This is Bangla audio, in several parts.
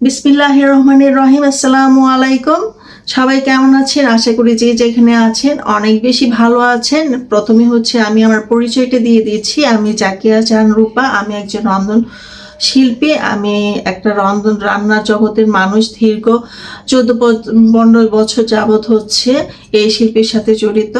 বিসমিল্লাহ রহমানের রহিম, আসসালামু আলাইকুম। সবাই কেমন আছেন? আশা করি যে যেখানে আছেন অনেক বেশি ভালো আছেন। প্রথমে হচ্ছে আমি আমার পরিচয়টা দিয়ে দিচ্ছি। আমি জাকিয়া চান রূপা। আমি একজন রন্ধন শিল্পী। আমি একটা রন্ধন রান্নার জগতের মানুষ। দীর্ঘ চোদ্দ পনেরো বছর যাবৎ হচ্ছে এই শিল্পের সাথে জড়িত।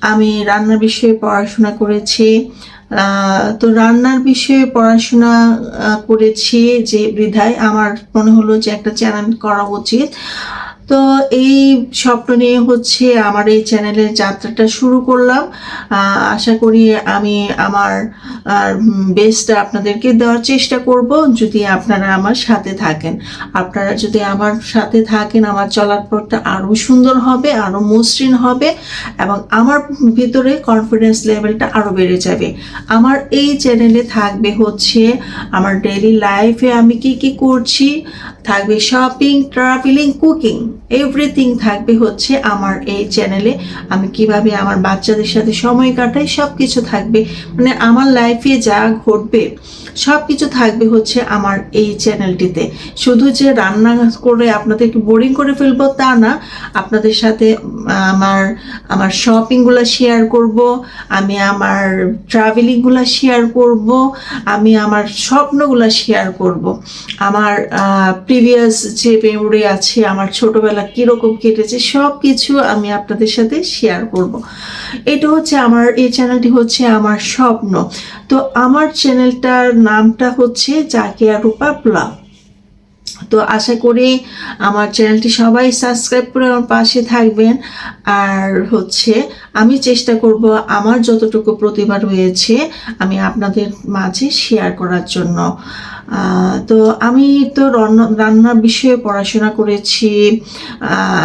আমি রান্নার বিষয়ে পড়াশোনা করেছি। তো রান্নার বিষয়ে পড়াশোনা করেছি যে বিধায় আমার মনে হলো যে একটা চ্যানেল করা উচিত। তো এই স্বপ্ন নিয়ে হচ্ছে আমার এই চ্যানেলের যাত্রাটা শুরু করলাম। আশা করি আমি আমার বেস্টটা আপনাদেরকে দেওয়ার চেষ্টা করব যদি আপনারা আমার সাথে থাকেন। আপনারা যদি আমার সাথে থাকেন, আমার চলার পথটা আরও সুন্দর হবে, আরও মসৃণ হবে এবং আমার ভিতরে কনফিডেন্স লেভেলটা আরও বেড়ে যাবে। আমার এই চ্যানেলে থাকবে হচ্ছে আমার ডেইলি লাইফে আমি কি কি করছি থাকবে শপিং ট্রাভেলিং কুকিং এভরিথিং থাকবে হচ্ছে আমার এই চ্যানেলে আমি কীভাবে আমার বাচ্চাদের সাথে সময় কাটাই সব কিছু থাকবে। মানে আমার লাইফে যা ঘটবে সব কিছু থাকবে হচ্ছে আমার এই চ্যানেলটিতে। শুধু যে রান্না করে আপনাদেরকে বোরিং করে ফেলব তা না, আপনাদের সাথে আমার আমার শপিংগুলো শেয়ার করব, আমি আমার ট্রাভেলিংগুলো শেয়ার করব, আমি আমার স্বপ্নগুলো শেয়ার করব। আমার প্রিভিয়াস যে মেমোরি আছে, আমার ছোটবেলা কীরকম কেটেছে সব কিছু আমি আপনাদের সাথে শেয়ার করব। এটা হচ্ছে আমার, এই চ্যানেলটি হচ্ছে আমার স্বপ্ন। তো আমার চ্যানেলটার নামটা হচ্ছে জাকিয়া রূপা ব্লগ। তো আশা করি আমার চ্যানেলটি সবাই সাবস্ক্রাইব করে আমার পাশে থাকবেন। আর হচ্ছে, আমি চেষ্টা করব আমার যতটুকু প্রতিভা রয়েছে, আমি আপনাদের মাঝে শেয়ার করার জন্য। তো আমি তো রান্না- রান্নার বিষয়ে পড়াশোনা করেছি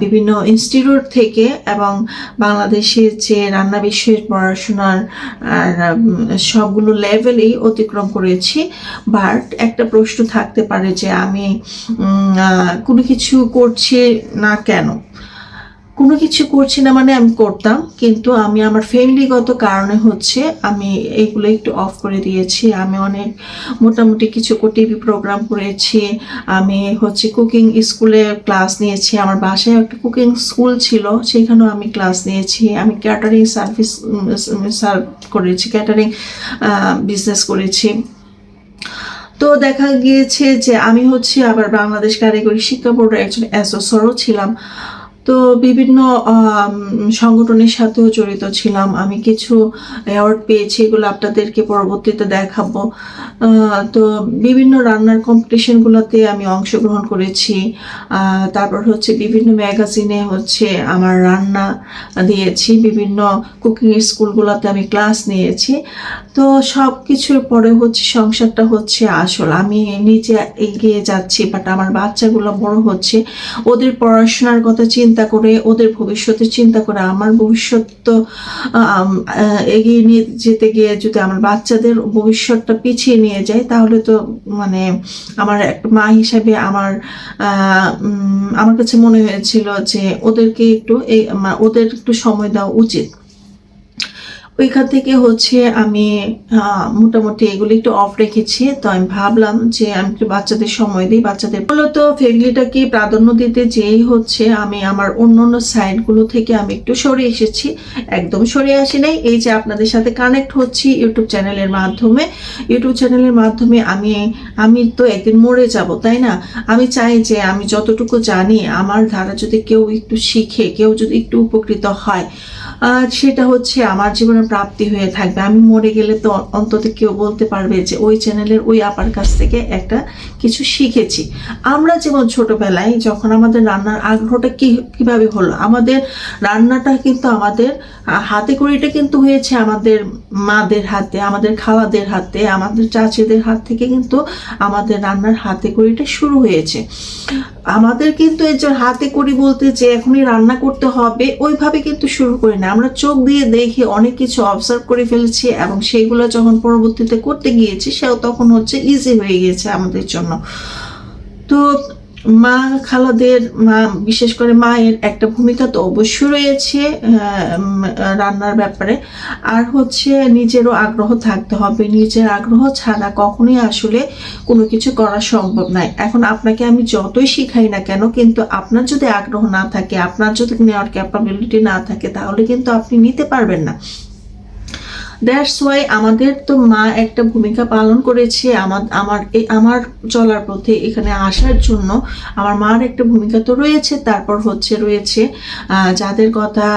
বিভিন্ন ইনস্টিটিউট থেকে এবং বাংলাদেশের যে রান্না বিষয়ে পড়াশোনার সবগুলো লেভেলেই অতিক্রম করেছি। বাট একটা প্রশ্ন থাকতে পারে যে আমি কোনো কিছু করছি না কেন? কোনো কিছু করছি না মানে আমি করতাম, কিন্তু আমি আমার ফ্যামিলিগত কারণে হচ্ছে আমি এইগুলো একটু অফ করে দিয়েছি। আমি অনেক মোটামুটি কিছু টিভি প্রোগ্রাম করেছি, আমি হচ্ছে কুকিং স্কুলে ক্লাস নিয়েছি, আমার বাসায় একটা কুকিং স্কুল ছিল, সেখানেও আমি ক্লাস নিয়েছি। আমি ক্যাটারিং সার্ভিস সার্ভ করেছি ক্যাটারিং বিজনেস করেছি। তো দেখা গিয়েছে যে আমি হচ্ছে আবার বাংলাদেশ কারিগরি শিক্ষা বোর্ডের একজন অ্যাসোসরও ছিলাম। তো বিভিন্ন সংগঠনের সাথেও জড়িত ছিলাম। আমি কিছু অ্যাওয়ার্ড পেয়েছি, এগুলো আপনাদেরকে পরবর্তীতে দেখাবো। তো বিভিন্ন রান্নার কম্পিটিশনগুলোতে আমি অংশগ্রহণ করেছি। তারপর হচ্ছে বিভিন্ন ম্যাগাজিনে হচ্ছে আমার রান্না দিয়েছি, বিভিন্ন কুকিং স্কুলগুলোতে আমি ক্লাস নিয়েছি। তো সব কিছুর পরে হচ্ছে সংসারটা হচ্ছে আসল। আমি নিজে এগিয়ে যাচ্ছি বাট আমার বাচ্চাগুলো বড় হচ্ছে। ওদের পড়াশোনার কথা চিন্তা করে, ওদের ভবিষ্যতের চিন্তা করে, আমার ভবিষ্যৎ তো এগিয়ে নিয়ে যেতে গিয়ে যদি আমার বাচ্চাদের ভবিষ্যৎটা পিছিয়ে নিয়ে যায়, তাহলে তো মানে আমার একটা মা হিসাবে আমার আমার কাছে মনে হয়েছিল যে ওদেরকে একটু ওদের একটু সময় দেওয়া উচিত। ওইখান থেকে হচ্ছে আমি মোটামুটি এগুলো একটু অফ রেখেছি। তো আমি ভাবলাম যে আমি একটু বাচ্চাদের সময় দিই। বাচ্চাদের মূলত ফ্যামিলিটাকে প্রাধান্য দিতে যেই হচ্ছে আমি আমার অন্য অন্য সাইডগুলো থেকে আমি একটু সরে এসেছি। একদম সরে আসি নাই। এই যে আপনাদের সাথে কানেক্ট হচ্ছি ইউটিউব চ্যানেলের মাধ্যমে। ইউটিউব চ্যানেলের মাধ্যমে আমি আমি তো একদিন মরে যাব, তাই না? আমি চাই যে আমি যতটুকু জানি, আমার দ্বারা যদি কেউ একটু শিখে, কেউ যদি একটু উপকৃত হয় সেটা হচ্ছে আমার জীবনের প্রাপ্তি হয়ে থাকবে। আমি মরে গেলে তো অন্তত কেউ বলতে পারবে যে ওই চ্যানেলের ওই আপার কাছ থেকে একটা কিছু শিখেছি। আমরা যেমন ছোটবেলায় যখন আমাদের রান্নার আগ্রহটা কি, কীভাবে হলো, আমাদের রান্নাটা কিন্তু আমাদের হাতে কড়িটা কিন্তু হয়েছে আমাদের মাদের হাতে, আমাদের খালাদের হাতে, আমাদের চাচিদের হাত থেকে কিন্তু আমাদের রান্নার হাতে কড়িটা শুরু হয়েছে। আমাদের কিন্তু এই যে হাতে করি বলতে যে এখনই রান্না করতে হবে, ওইভাবে কিন্তু শুরু করি না। আমরা চোখ দিয়ে দেখে অনেক কিছু অবজার্ভ করে ফেলেছি এবং সেইগুলো যখন পরবর্তীতে করতে গিয়েছি, সেও তখন হচ্ছে ইজি হয়ে গিয়েছে আমাদের জন্য। তো মা খালাদের, মা, বিশেষ করে মায়ের একটা ভূমিকা তো অবশ্যই রয়েছে রান্নার ব্যাপারে। আর হচ্ছে নিজেরও আগ্রহ থাকতে হবে। নিজের আগ্রহ ছাড়া কখনোই আসলে কোনো কিছু করা সম্ভব নয়। এখন আপনাকে আমি যতই শিখাই না কেন, কিন্তু আপনার যদি আগ্রহ না থাকে, আপনার যদি নেওয়ার ক্যাপাবিলিটি না থাকে, তাহলে কিন্তু আপনি নিতে পারবেন না। দ্যাটস ওয়াই আমাদের তো মা একটা ভূমিকা পালন করেছে আমার আমার আমার চলার পথে এখানে আসার জন্য। আমার মার একটা ভূমিকা তো রয়েছে, তারপর হচ্ছে রয়েছে যাদের কথা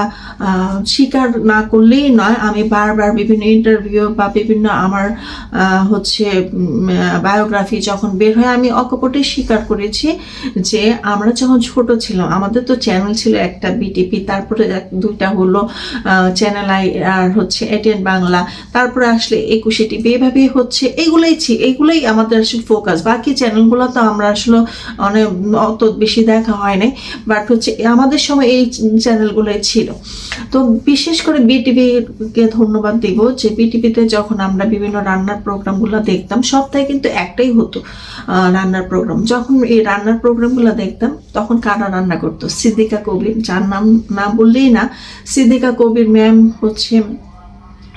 স্বীকার না করলেই নয়। আমি বারবার বিভিন্ন ইন্টারভিউ বা বিভিন্ন আমার হচ্ছে বায়োগ্রাফি যখন বের হয়, আমি অকপটে স্বীকার করেছি যে আমরা যখন ছোট ছিলাম, আমাদের তো চ্যানেল ছিল একটা বিটিপি তারপরে দুইটা হলো চ্যানেল আই আর হচ্ছে এটিএন বাংলা তারপরে আসলে একুশে টিভি এভাবে হচ্ছে এগুলোই এগুলোই আমাদের আসলে ফোকাস বাকি চ্যানেলগুলো তো আমরা আসলে অনেক অত বেশি দেখা হয় নাই বাট হচ্ছে আমাদের সময় এই চ্যানেলগুলোই ছিল। তো বিশেষ করে বিটিভিকে ধন্যবাদ দিব যে বিটিভিতে যখন আমরা বিভিন্ন রান্নার প্রোগ্রামগুলো দেখতাম, সপ্তাহে কিন্তু একটাই হতো রান্নার প্রোগ্রাম যখন এই রান্নার প্রোগ্রামগুলো দেখতাম, তখন কারা রান্না করতো? সিদ্দিকা কবির, যার নাম, না বললেই না, সিদ্দিকা কবির ম্যাম হচ্ছে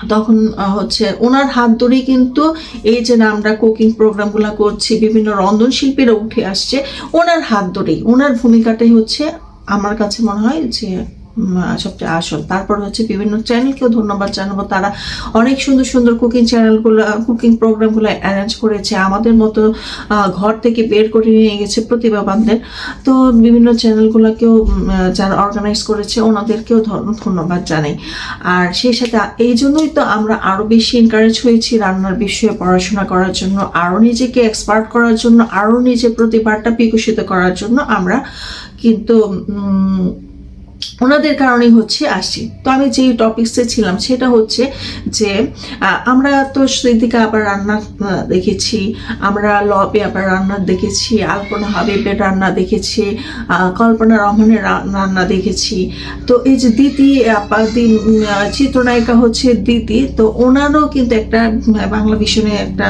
তখন হচ্ছে ওনার হাত ধরেই কিন্তু এই যে আমরা কুকিং প্রোগ্রামগুলো করছি, বিভিন্ন রন্ধন রন্ধনশিল্পীরা উঠে আসছে, ওনার হাত ধরেই। ওনার ভূমিকাটাই হচ্ছে আমার কাছে মনে হয় যে সবচেয়ে আসল। তারপর হচ্ছে বিভিন্ন চ্যানেলকেও ধন্যবাদ জানাব। তারা অনেক সুন্দর সুন্দর কুকিং চ্যানেলগুলো কুকিং প্রোগ্রামগুলো অ্যারেঞ্জ করেছে। আমাদের মতো ঘর থেকে বের করে নিয়ে গেছে প্রতিভাবানদের। তো বিভিন্ন চ্যানেলগুলোকেও যারা অর্গানাইজ করেছে, ওনাদেরকেও ধন- ধন্যবাদ জানাই। আর সেই সাথে, এই জন্যই তো আমরা আরও বেশি এনকারেজ হয়েছি রান্নার বিষয়ে পড়াশোনা করার জন্য আরও নিজেকে এক্সপার্ট করার জন্য আরও নিজের প্রতিভাটা বিকশিত করার জন্য আমরা কিন্তু ওনাদের কারণেই হচ্ছে আসি তো আমি যেই টপিক্সে ছিলাম, সেটা হচ্ছে যে আমরা তো স্মৃতিকা আবার রান্না দেখেছি, আমরা লবে আবার রান্না দেখেছি, আলপনা হাবিবের রান্না দেখেছি কল্পনা রহমানের রান্না দেখেছি। তো এই যে দিদি চিত্রনায়িকা হচ্ছে দিদি, তো ওনারও কিন্তু একটা বাংলা ভীষণে একটা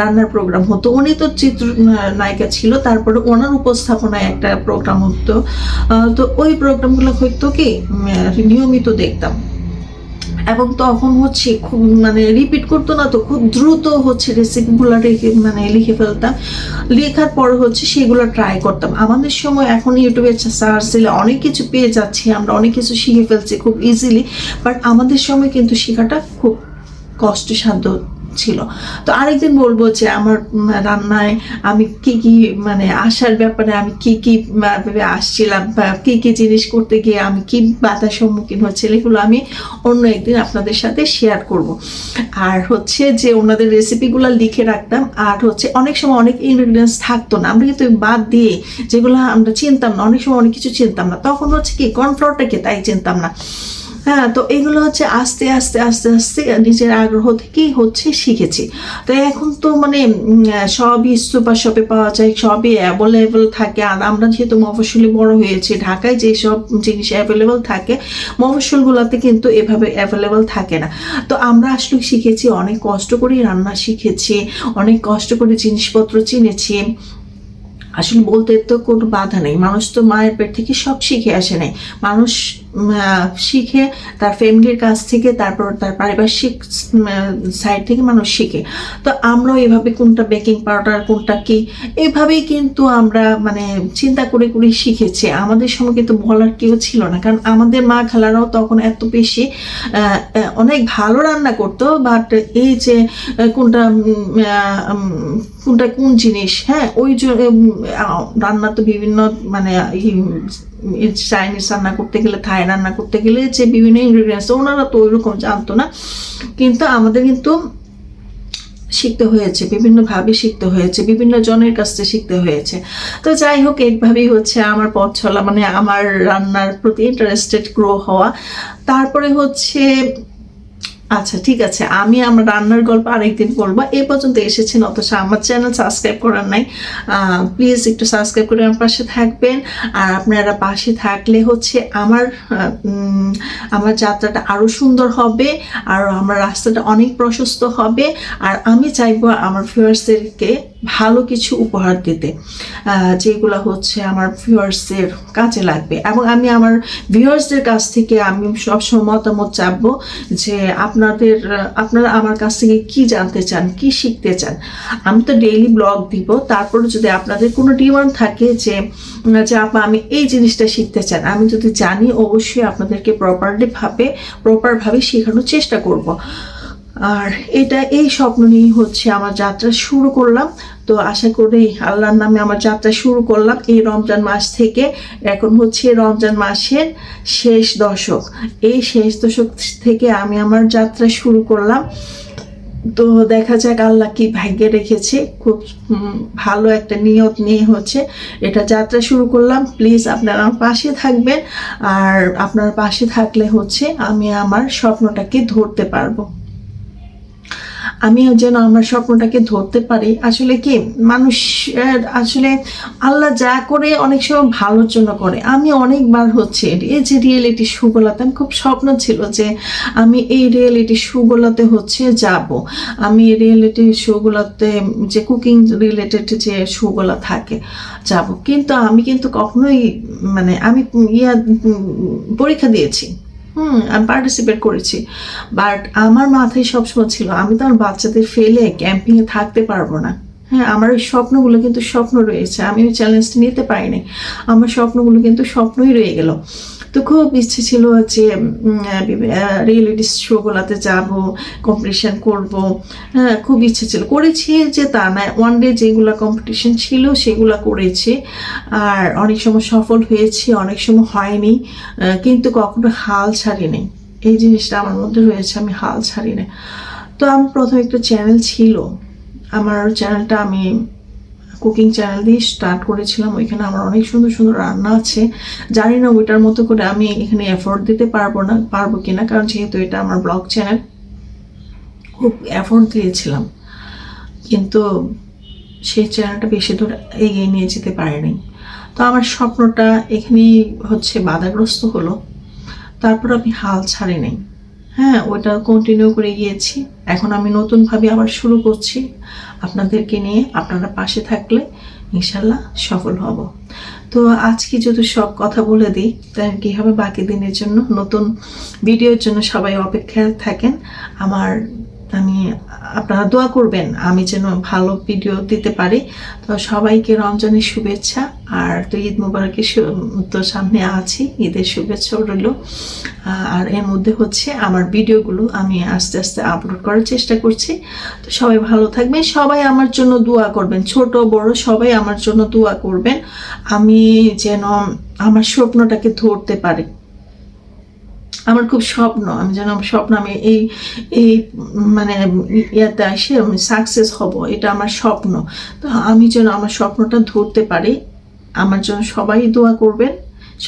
রান্নার প্রোগ্রাম হতো। উনি তো চিত্র নায়িকা ছিল, তারপরে ওনার উপস্থাপনায় একটা প্রোগ্রাম হতো। তো ওই প্রোগ্রামগুলো হয়তো কি নিয়মিত দেখতাম। এবং তখন হচ্ছে খুব মানে রিপিট করতো না তো, খুব দ্রুত হচ্ছে রেসিপিগুলো রেখে মানে লিখে ফেলতাম। লেখার পর হচ্ছে সেগুলো ট্রাই করতাম। আমাদের সময় এখন ইউটিউবে সার্চ দিলে অনেক কিছু পেয়ে যাচ্ছি, আমরা অনেক কিছু শিখে ফেলছি খুব ইজিলি বাট আমাদের সময় কিন্তু শেখাটা খুব কষ্টসাধ্য ছিল। তো আরেকদিন বলব যে আমার রান্নায় আমি কি কি মানে আসার ব্যাপারে আমি কি কি ভাবে আসছিলাম বা কি কি জিনিস করতে গিয়ে আমি কি বাধার সম্মুখীন হচ্ছে এগুলো আমি অন্য একদিন আপনাদের সাথে শেয়ার করব। আর হচ্ছে যে ওনাদের রেসিপিগুলো লিখে রাখতাম, আর হচ্ছে অনেক সময় অনেক ইনগ্রিডিয়েন্টস থাকতো না। আমরা কিন্তু বাদ দিয়ে যেগুলো আমরা চিনতাম না, অনেক সময় অনেক কিছু চিনতাম না। তখন হচ্ছে কি কর্নফ্লোরটাকে তাই চিনতাম না। হ্যাঁ তো এগুলো হচ্ছে আস্তে আস্তে আস্তে আস্তে নিজের আগ্রহ থেকেই হচ্ছে শিখেছি। তো এখন তো মানে সবই সুপার শপে পাওয়া যায়, সবই অ্যাভেলেবেল থাকে। আর আমরা যেহেতু মফস্বলে বড় হয়েছি, ঢাকায় যেসব জিনিস অ্যাভেলেবেল থাকে, মফস্বলগুলোতে কিন্তু এভাবে অ্যাভেলেবেল থাকে না। তো আমরা আসলে শিখেছি, অনেক কষ্ট করে রান্না শিখেছি, অনেক কষ্ট করে জিনিসপত্র চিনেছি। আসলে বলতে তো কোনো বাধা নেই। মানুষ তো মায়ের পেট থেকে সব শিখে আসে নাই। মানুষ শিখে তার ফ্যামিলির কাছ থেকে, তারপর তার পারিপার্শ্বিক সাইড থেকে মানুষ শিখে। তো আমরাও এভাবে কোনটা বেকিং পাউডার কোনটা কি, এভাবেই কিন্তু আমরা মানে চিন্তা করে করে শিখেছি। আমাদের সময় কিন্তু বলার কেউ ছিল না, কারণ আমাদের মা খালারাও তখন এত বেশি অনেক ভালো রান্না করতো বাট এই যে কোনটা কোনটা কোন জিনিস হ্যাঁ ওই রান্না তো বিভিন্ন মানে চাইনিজ রান্না করতে গেলে, থাই রান্না করতে গেলে যে বিভিন্ন ইনগ্রিডিয়েন্টস ওনারা তো ওইরকম জানতো না। কিন্তু আমাদের কিন্তু শিখতে হয়েছে, বিভিন্নভাবে শিখতে হয়েছে, বিভিন্ন জনের কাছ থেকে শিখতে হয়েছে। তো যাই হোক, একভাবেই হচ্ছে আমার পথ চলা মানে আমার রান্নার প্রতি ইন্টারেস্টেড গ্রো হওয়া। তারপরে হচ্ছে আচ্ছা ঠিক আছে। আমি আমার রান্নার গল্প আরেকদিন বলব। এ পর্যন্ত এসেছেন, অথচ আমার চ্যানেল সাবস্ক্রাইব করার নাই। প্লিজ একটু সাবস্ক্রাইব করে আমার পাশে থাকবেন। আর আপনারা পাশে থাকলে হচ্ছে আমার আমার যাত্রাটা আরও সুন্দর হবে, আর আমার রাস্তাটা অনেক প্রশস্ত হবে। আর আমি চাইব আমার ভিউয়ার্সদেরকে ভালো কিছু উপহার দিতে যেগুলো হচ্ছে আমার ভিউয়ার্সদের কাজে লাগবে। এবং আমি আমার ভিউয়ার্সদের কাছ থেকে আমি সবসময় মতামত চাপবো যে আপনাদের, আপনারা আমার কাছ থেকে কি জানতে চান, কি শিখতে চান, আমি তো ডেইলি ব্লগ দিব, তারপরে যদি আপনাদের কোনো ডিমান্ড থাকে যে যে আপা আমি এই জিনিসটা শিখতে চান, আমি যদি জানি, অবশ্যই আপনাদেরকে প্রপারলিভাবে প্রপারভাবে শেখানোর চেষ্টা করব। আর এটা এই স্বপ্ন নিয়ে হচ্ছে আমার যাত্রা শুরু করলাম। তো আশা করি আল্লাহর নামে আমার যাত্রা শুরু করলাম এই রমজান মাস থেকে। এখন হচ্ছে রমজান মাসের শেষ দশক। এই শেষ দশক থেকে আমি আমার যাত্রা শুরু করলাম। তো দেখা যাক আল্লাহ কি ভাগ্যে রেখেছে। খুব ভালো একটা নিয়ত নিয়ে হচ্ছে এটা যাত্রা শুরু করলাম। প্লিজ আপনারা আমার পাশে থাকবেন। আর আপনার পাশে থাকলে হচ্ছে আমি আমার স্বপ্নটাকে ধরতে পারব। আমিও যেন আমার স্বপ্নটাকে ধরতে পারি। আসলে কি মানুষ আসলে আল্লাহ যা করে অনেক সময় ভালোর জন্য করে। আমি অনেকবার হচ্ছে এই যে রিয়েলিটি শোগুলোতে আমি খুব স্বপ্ন ছিল যে আমি এই রিয়েলিটি শোগুলোতে হচ্ছে যাব। আমি এই রিয়েলিটি শোগুলোতে যে কুকিং রিলেটেড যে শোগুলো থাকে, যাব। কিন্তু আমি কিন্তু কখনোই মানে আমি ইয়া পরীক্ষা দিয়েছি। হুম, আমি পার্টিসিপেট করেছি। বাট আমার মাথায় সবসময় ছিল, আমি তো আমার বাচ্চাদের ফেলে ক্যাম্পিংয়ে থাকতে পারব না। হ্যাঁ আমার ওই স্বপ্নগুলো কিন্তু স্বপ্ন রয়েছে, আমি ওই চ্যালেঞ্জটা নিতে পারিনি। আমার স্বপ্নগুলো কিন্তু স্বপ্নই রয়ে গেল। তো খুব ইচ্ছে ছিল যে রিয়েলিটি শোগুলোতে যাব কম্পিটিশান করব। হ্যাঁ খুব ইচ্ছে ছিল। করেছি যে, তা না ওয়ান ডে যেগুলো কম্পিটিশান ছিল সেগুলো করেছি। আর অনেক সময় সফল হয়েছি, অনেক সময় হয়নি। কিন্তু কখনো হাল ছাড়িনি। এই জিনিসটা আমার মধ্যে রয়েছে, আমি হাল ছাড়ি না তো আমার প্রথম একটা চ্যানেল ছিল। আমার চ্যানেলটা আমি কুকিং চ্যানেল দিয়ে স্টার্ট করেছিলাম, ওইখানে আমার অনেক সুন্দর সুন্দর রান্না আছে। জানি না ওইটার মতো করে আমি এখানে এফোর্ট দিতে পারব না, পারব কিনা, কারণ যেহেতু এটা আমার ব্লগ চ্যানেল খুব এফোর্ট দিয়েছিলাম। কিন্তু সেই চ্যানেলটা বেশি দূর এগিয়ে নিয়ে যেতে পারেনি। তো আমার স্বপ্নটা এখানেই হচ্ছে বাধাগ্রস্ত হলো। তারপর আমি হাল ছাড়ি নাই হ্যাঁ ওটা কন্টিনিউ করে গিয়েছি। এখন আমি নতুনভাবে আবার শুরু করছি। আপনাদেরকে নিয়ে আপনারা পাশে থাকলে ইনশাল্লাহ সফল হব। তো আজকে যদি সব কথা বলে দিই, তাহলে কী হবে বাকি দিনের জন্য নতুন ভিডিওর জন্য সবাই অপেক্ষায় থাকেন? আমার আমি, আপনারা দোয়া করবেন আমি যেন ভালো ভিডিও দিতে পারি। তো সবাইকে রমজানের শুভেচ্ছা। আর তো ঈদ মুবারকের তো সামনে আছি। ঈদের শুভেচ্ছা রইল। আর এর মধ্যে হচ্ছে আমার ভিডিওগুলো আমি আস্তে আস্তে আপলোড করার চেষ্টা করছি। তো সবাই ভালো থাকবেন। সবাই আমার জন্য দোয়া করবেন। ছোট, বড় সবাই আমার জন্য দোয়া করবেন। আমি যেন আমার স্বপ্নটাকে ধরতে পারি। আমার খুব স্বপ্ন, আমি যেন স্বপ্ন আমি এই এই মানে ইয়াতে আসে আমি সাকসেস হব, এটা আমার স্বপ্ন। তো আমি যেন আমার স্বপ্নটা ধরতে পারি, আমার জন্য সবাই দোয়া করবেন,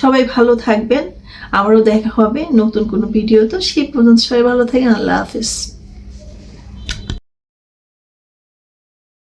সবাই ভালো থাকবেন, আবারও দেখা হবে নতুন কোনো ভিডিও তো সেই পর্যন্ত সবাই ভালো থাকেন, আল্লাহ হাফিজ।